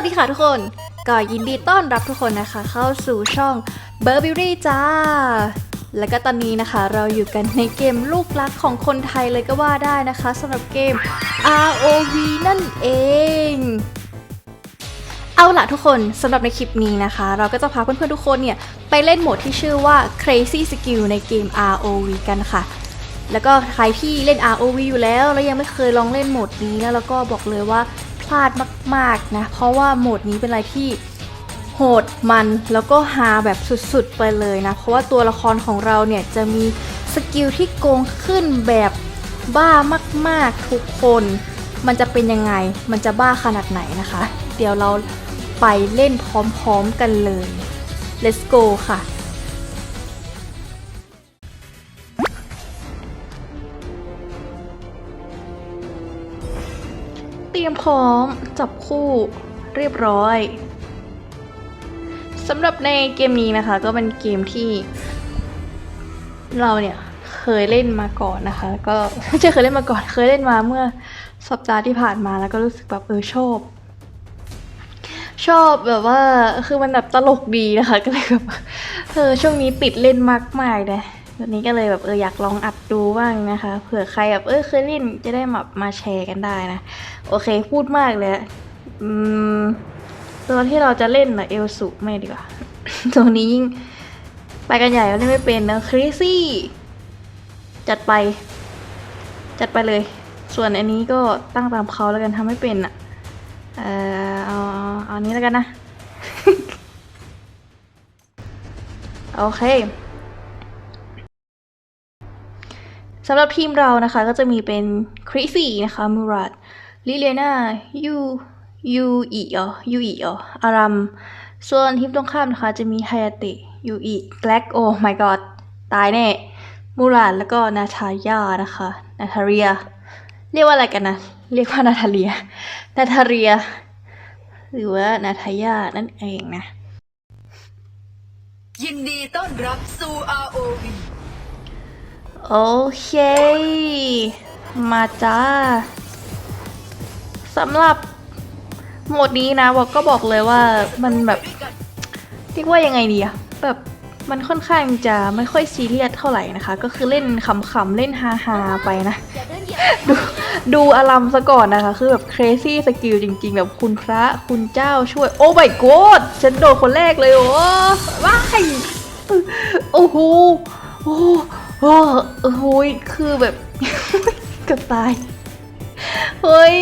วัสดีค่ะทุกคน ก็ยินดีต้อนรับทุกคนนะคะ เข้าสู่ช่อง b u r b e r y จ้า แล้วก็ตอนนี้นะคะเราอยู่กันในเกมลูกรักของคนไทยเลยก็ว่าได้นะคะสำหรับเกม ROV นั่นเอง เอาล่ะทุกคนสำหรับในคลิปนี้นะคะ เราก็จะพาเพื่อนๆทุกคนเนี่ย ไปเล่นโหมดที่ชื่อว่า Crazy Skill ในเกม ROV กันค่ะแล้วก็ใครที่เล่น ROV อยู่แล้ว แล้วยังไม่เคยลองเล่นโหมดนี้แล้วแล้วก็บอกเลยว่า พลาดมาก ๆ นะ เพราะว่าโหมดนี้เป็นอะไรที่โหดมันแล้วก็ฮาแบบสุด ๆ ไปเลยนะ เพราะว่าตัวละครของเราเนี่ยจะมีสกิลที่โกงขึ้นแบบบ้ามาก ๆ ทุกคน มันจะเป็นยังไง มันจะบ้าขนาดไหนนะคะ เดี๋ยวเราไปเล่นพร้อม ๆ กันเลย let's go ค่ะ รียมพร้อม จับคู่เรียบร้อยสำหรับในเกมนี้นะคะ ก็เป็นเกมที่ เราเนี่ยเคยเล่นมาก่อนนะคะ ก็ไม่ใช่เคยเล่นมาก่อนเคยเล่นมาเมื่อสัปดาห์ที่ผ่านมาแล้วก็รู้สึกแบบเออชอบ ชอบแบบว่าคือมันแบบตลกดีนะคะ ก็เลยแบบเออช่วงนี้ติดเล่นมากๆเลย วันนี้ก็เลยแบบเอออยากลองอัดดูบ้างนะคะ เผื่อใครแบบเออเคยเล่นจะได้แบบมาแชร์กันได้นะ โอเคพูดมากเลยอืมตัวที่เราจะเล่นนะเอลสุไม่ดีกว่า ตัวนี้ยิ่งไปกันใหญ่เล่นไม่เป็นนะคริซี่ จัดไป จัดไปเลย ส่วนอันนี้ก็ตั้งตามเขาแล้วกันทำไม่เป็นอะเออเอาเอาเอาอันนี้แล้วกันนะ โอเค สำหรับทีมเรานะคะก็จะมีเป็นคริซี่นะคะมูรัดลิเลนายูยูอีอ๋อยูอีอ๋ออารัมส่วนทีมตรงข้ามนะคะจะมีไฮยาตะยูอีแกล็กโอ้ my god ตายแน่มูรัดแล้วก็นาทายานะคะนาทาเรีย เรียกว่าอะไรกันนะ เรียกว่านาทาเรียนาทาเรีย หรือว่านาทายานั่นเองนะ ยินดีต้อนรับสู่ ROV โอเค มาจ้าสำหรับโหมดนี้นะบอกก็บอกเลยว่ามันแบบเรียกว่ายังไงดีอะแบบมันค่อนข้างจะไม่ค่อยซีเรียสเท่าไหร่นะคะ ก็คือเล่นขำๆเล่นฮาๆไปนะ ดูดูอลัมซะก่อนนะคะ คือแบบ crazy skill จริง ๆ แบบคุณพระคุณเจ้าช่วย โอ้ my god ฉันโดนคนแรกเลยโอ้ว้ายโอ้โหโอ้ โอ้โหคือแบบเกือบตาย เฮ้ย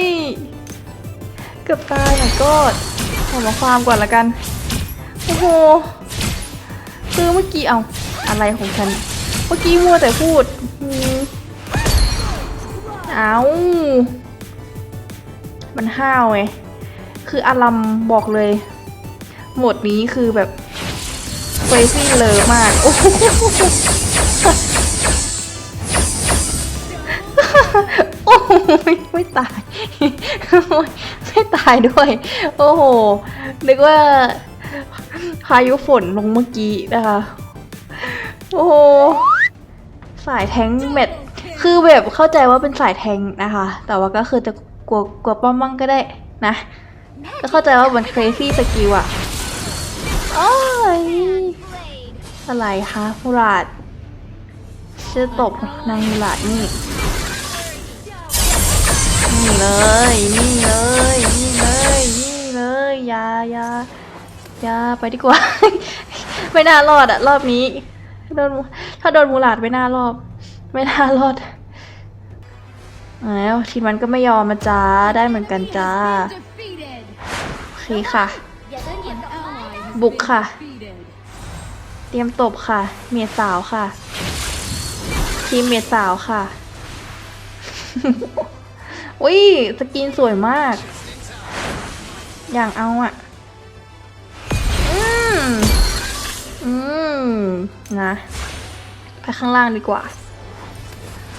เกือบตายอะก็ขอมาความก่อนละกัน โอ้โห คือเมื่อกี้เอาอะไรของฉัน เมื่อกี้มัวแต่พูด เอามันห้าวไง คืออารัมบอกเลย หมดนี้คือแบบเฟซี่เลยมาก โอ้โห ไม่ตาย ไม่ตายด้วย โอ้โห นึกว่าพายุฝนลงเมื่อกี้นะคะ โอ้โห สายแทงค์แมทคือแบบเข้าใจว่าเป็นสายแทงนะคะ แต่ว่าก็คือจะกลัวกลัวป้อมบ้างก็ได้นะ ก็เข้าใจว่ามัน crazy skill อะโอ้ยอะไรคะมูราดชื่อตบนางมูราดนี่นี่ เลย นี่เลย นี่เลย นี่เลยอยาอยาอยาไปดีกว่า ไม่น่ารอดอะรอบนี้โดนถ้าโดนมูหลาดไม่น่ารอบ ไม่น่ารอดแล้วทีมมันก็ไม่ยอมมาจ้าได้เหมือนกันจ้าโอเคค่ะ บุกค่ะ เตรียมตบค่ะ เมียสาวค่ะ ทีมเมียสาวค่ะ อุ้ยสกินสวยมาก อย่างเอาอะ อืม อืม นะ ไปข้างล่างดีกว่า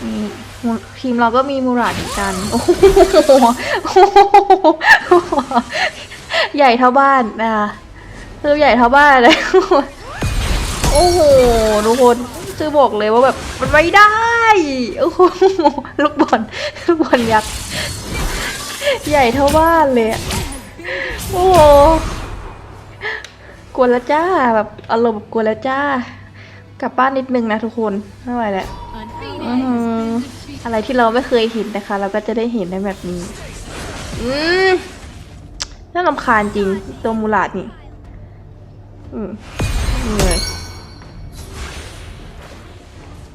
นี่ทีมเราก็มีมูราดเหมือนกัน โอ้โหใหญ่เท่าบ้านนะคะคือใหญ่เท่าบ้านเลย โอ้โห ทุกคน คือบอกเลยว่าแบบมันไม่ได้โอ้โหลูกบอลลูกบอลยักษ์ใหญ่เท่าบ้านเลยโอ้โหกลัวแล้วจ้าแบบอารมณ์แบบกลัวแล้วจ้ากลับบ้านนิดนึงนะทุกคนไม่ไหวแล้วอะไรที่เราไม่เคยเห็นนะคะ เราก็จะได้เห็นในแบบนี้ อืมน่ารำคาญจริงตัวมูลาดนี่ อืมนี่เลย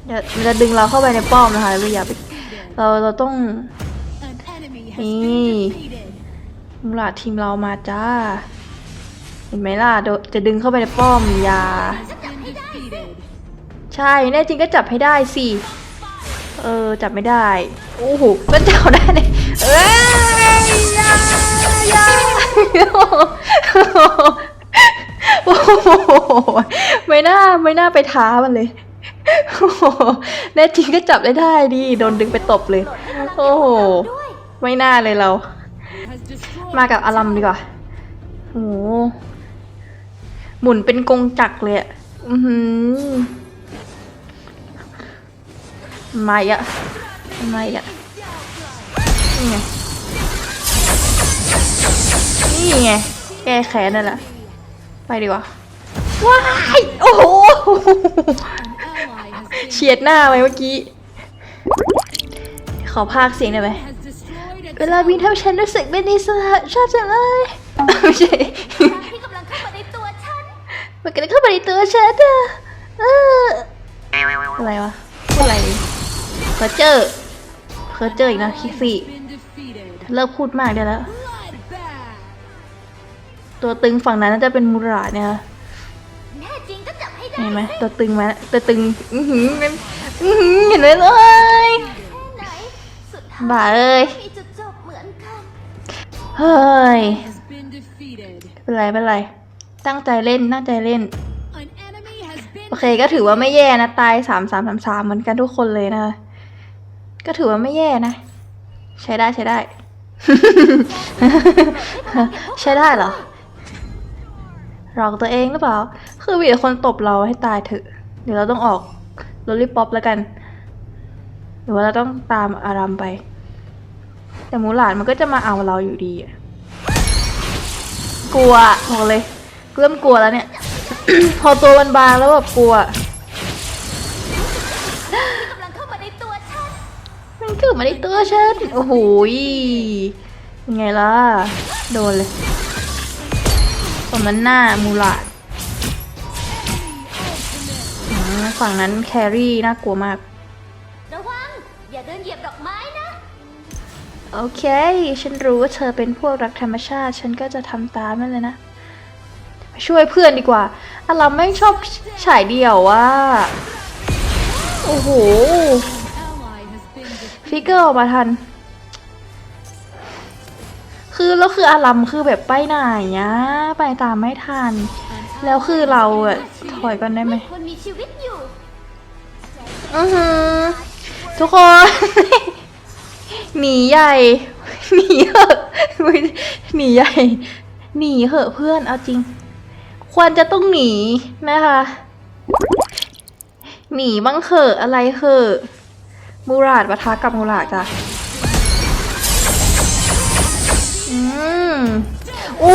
เดี๋ยวมันจะดึงเราเข้าไปในป้อมนะคะเราอย่าไปเราเราต้องนี่มูลาทีมเรามาจ้า เห็นไหมล่ะจะดึงเข้าไปในป้อมอย่าใช่แน่จริงก็จับให้ได้สิเออจับไม่ได้โอ้โหมันจับได้เลยเอ้ยยายาโอ้โหไม่น่าไม่น่าไปท้ามันเลย โอ้โหแน่จริงก็จับได้ได้ดิ โดนดึงไปตบเลย โอ้โห ไม่น่าเลยเรา มากับอารัมดีกว่าโอ้โหหมุนเป็นกงจักรเลยอะ อือหือมาอีกอะมาอีกอะนี่ไง นี่ไง แก้แค้นนั่นแหละ ไปดีกว่า ว้าย โอ้โห เฉียดหน้าไปเมื่อกี้ ขอพากย์เสียงได้ไหมเวลาวินทำฉันรู้สึกเป็นอิสระชอบจังเลยไม่ใช่ที่กำลังเข้ามาในตัวฉันมันกำลังเข้ามาในตัวฉันอะเอออะไรวะพูดอะไรดิเพอเจอร์เพอเจอร์อีกนะคิกซี่เลิกพูดมากได้แล้ว ตัวตึงฝั่งนั้นน่าจะเป็นมูราเนี่ย เห็นไหมตัวตึงมาแล้วตัวตึงอือหืออื้อหือเห็นไหมเลยแค่ไหนสุดท้ายบ้าเอ้ย มีจุดจบเหมือนกัน เฮ้ยเป็นไรเป็นไร ตั้งใจเล่นตั้งใจเล่นโอเคก็ถือว่าไม่แย่นะ ตายสามสามสามสามเหมือนกันทุกคนเลยนะคะก็ถือว่าไม่แย่นะ ใช้ได้ใช้ได้ ใช้ได้เหรอ หลอกตัวเองหรือเปล่า คือมีแต่คนตบเราให้ตายเถอะ เดี๋ยวเราต้องออกโรลลี่ป๊อปแล้วกัน หรือว่าเราต้องตามอารามไป แต่มูหลานมันก็จะมาเอาเราอยู่ดีอะกลัวบอกเลยเริ่มกลัวแล้วเนี่ย พอตัวมันบางแล้วแบบกลัวที่กำลังเข้ามาในตัวฉันมันเกิดมาในตัวฉัน โอ้โหยังไงล่ะ โดนเลย สมนั้นหน้ามูลาดอืมฝั่งนั้นแครี่น่ากลัวมาก ระวัง อย่าเดินเหยียบดอกไม้นะ โอเค ฉันรู้ว่าเธอเป็นพวกรักธรรมชาติ ฉันก็จะทำตามนั่นเลยนะไปช่วยเพื่อนดีกว่าอารัมไม่งชอบฉายเดี่ยวว่า โอ้โห ฟิกเกอร์ออกมาทัน คือแล้วคืออารัมคือแบบไปไหนอะไปตามไม่ทัน แล้วคือเราอะถอยก่อนได้ไหมคนมีชีวิตอยู่อือหือทุกคน หนีใหญ่ หนีเหอะหนีใหญ่ หนีเหอะเพื่อนเอาจริง ควรจะต้องหนีนะคะหนีบ้างเหอะอะไรเหอะมูราดปะทะกับมูราดจ้ะ อืมโอ้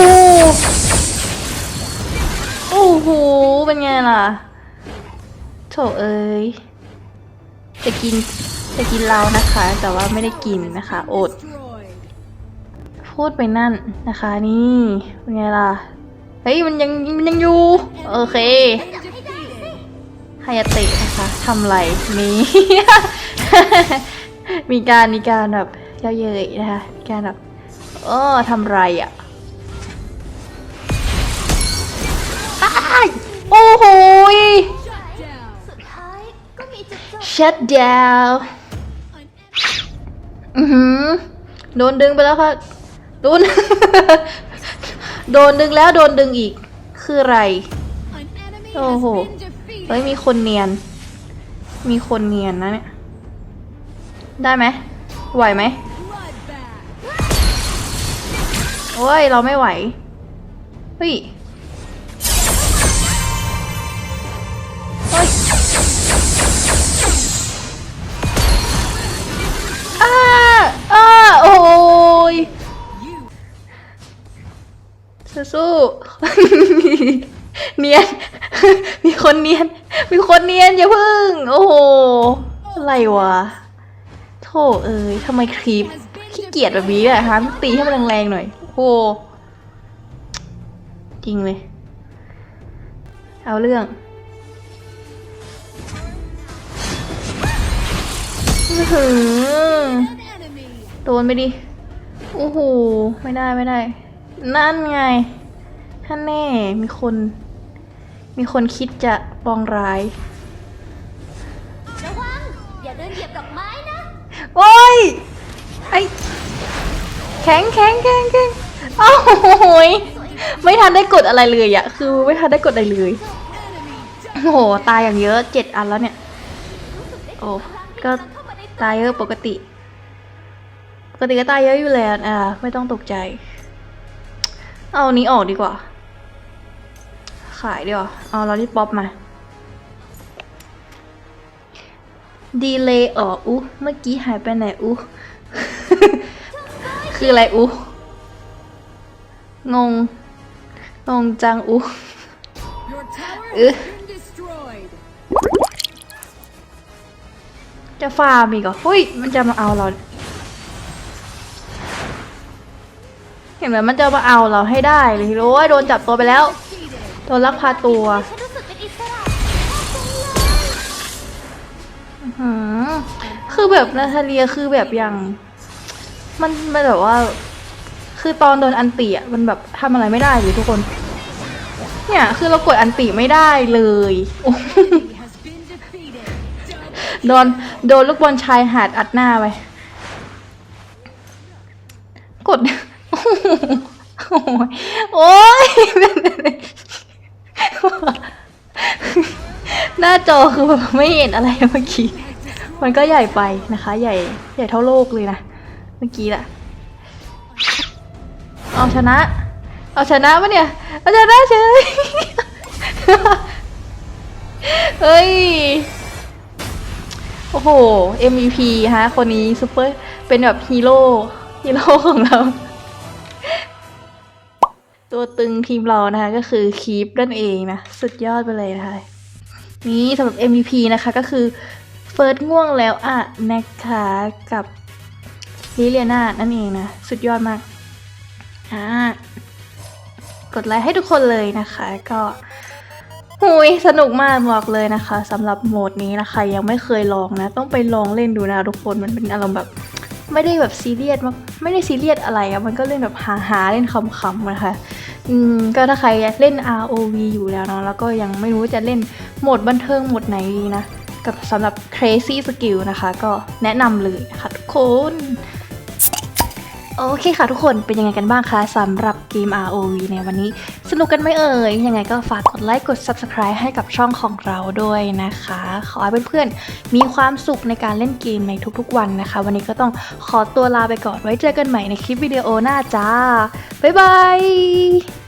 โอ้โห เป็นไงล่ะโถเอ้ย จะกิน จะกินเรานะคะ แต่ว่าไม่ได้กินนะคะ อด พูดไปนั่นนะคะ นี่ เป็นไงล่ะ เฮ้ย มันยังมันยังอยู่ โอเคฮยาเตะนะคะทำไรมี มีการมีการแบบเย้าเย้ยนะคะ มีการแบบ เออทำไรอะอ้ายโอ้โหยสุดท้ายก็มีจุดจบ shut down อือหือโดนดึงไปแล้วค่ะโดน โดนดึงแล้วโดนดึงอีก คืออะไร โอ้โห เฮ้ยมีคนเนียน มีคนเนียนนะเนี่ย ได้ไหม ไหวไหม โอ้ย เราไม่ไหว เฮ้ยเฮ้ยอ้าอ้าโอ้ยสู้เนียน มีคนเนียน มีคนเนียนอย่าพึ่ง โอ้โห อะไรวะ โธ่เอ้ยทำไมคลิปขี้เกียจแบบนี้อะฮะตีให้มันแรงๆหน่อย หจริงเลย เอาเรื่องอื้อหือโดนไปดิ โอ้โห ไม่ได้ไม่ได้ นั่นไง ท่านแน่ มีคน มีคนคิดจะปองร้ายระวังอย่าเดินเหยียบดอกไม้นะ โอ้ย ไอแข็งแข็งแข็งแข็ง โอ้โหยไม่ทันได้กดอะไรเลยอะคือไม่ทันได้กดอะไรเลย โอ้โห ตายอย่างเยอะเจ็ดอันแล้วเนี่ย โอ้ ก็ตายเยอะปกติ ปกติก็ตายเยอะอยู่แล้วอ่าไม่ต้องตกใจ เอานี้ออกดีกว่า ขายดีกว่าเอาลอรีป๊อปมา ดีเลยออกอู้เมื่อกี้หายไปไหนอู้คืออะไรอู้ งง งงจังอู้ Your tower Ugh. has been destroyed. จะฟาร์มอีกเหรอเฮ้ย มันจะมาเอาเรา เห็นไหมมันจะมาเอาเราให้ได้เลยโอ้ยโดนจับตัวไปแล้ว โดนลักพาตัวฉันรู้สึกเป็นอิสระหืมคือแบบนาทาเลียคือแบบอย่าง มันมันแบบว่า คือตอนโดนอันติอะมันแบบทำอะไรไม่ได้เลยทุกคน เนี่ยคือเรากดอันติไม่ได้เลยโดนโดนลูกบอลชายหาดอัดหน้าไปกดโอ้ยโอ้ยหน้าจอคือแบบไม่เห็นอะไรเมื่อกี้ มันก็ใหญ่ไปนะคะ ใหญ่ใหญ่เท่าโลกเลยนะ เมื่อกี้แหละ เอาชนะ เอาชนะปะเนี่ย เอาชนะเฉย เฮ้ย โอ้โห MVP ฮะ คนนี้ซูเปอร์ เป็นแบบฮีโร่ ฮีโร่ของเรา ตัวตึงทีมเรานะคะก็คือคีปนั่นเองนะ สุดยอดไปเลยนะคะ นี่สำหรับ MVP นะคะก็คือเฟิร์สง่วงแล้วอะนะคะกับลิเลียนานั่นเองนะ สุดยอดมาก อ่ากดไลค์ให้ทุกคนเลยนะคะ ก็หุยสนุกมากบอกเลยนะคะสำหรับโหมดนี้นะคะ ยังไม่เคยลองนะ ต้องไปลองเล่นดูนะทุกคนมันเป็นอารมณ์แบบ ไม่ได้แบบซีเรียสมากไม่ได้ซีเรียสอะไรอะมันก็เล่นแบบหาหาเล่นคำๆนะคะอืมก็ถ้าใครเล่น ROV อยู่แล้วเนาะแล้วก็ยังไม่รู้จะเล่นโหมดบันเทิงโหมดไหนดีนะกับสำหรับ Crazy Skill นะคะ ก็แนะนำเลยนะคะทุกคน โอเคค่ะทุกคนเป็นยังไงกันบ้างคะสำหรับเกม ROV ในวันนี้ สนุกกันไหมเอ่ย ยังไงก็ฝากกดไลค์กด Subscribe ให้กับช่องของเราด้วยนะคะ ขอให้เพื่อนๆ มีความสุขในการเล่นเกมในทุกๆวันนะคะ วันนี้ก็ต้องขอตัวลาไปก่อนไว้เจอกันใหม่ในคลิปวิดีโอหน้าจ้า บ๊ายบาย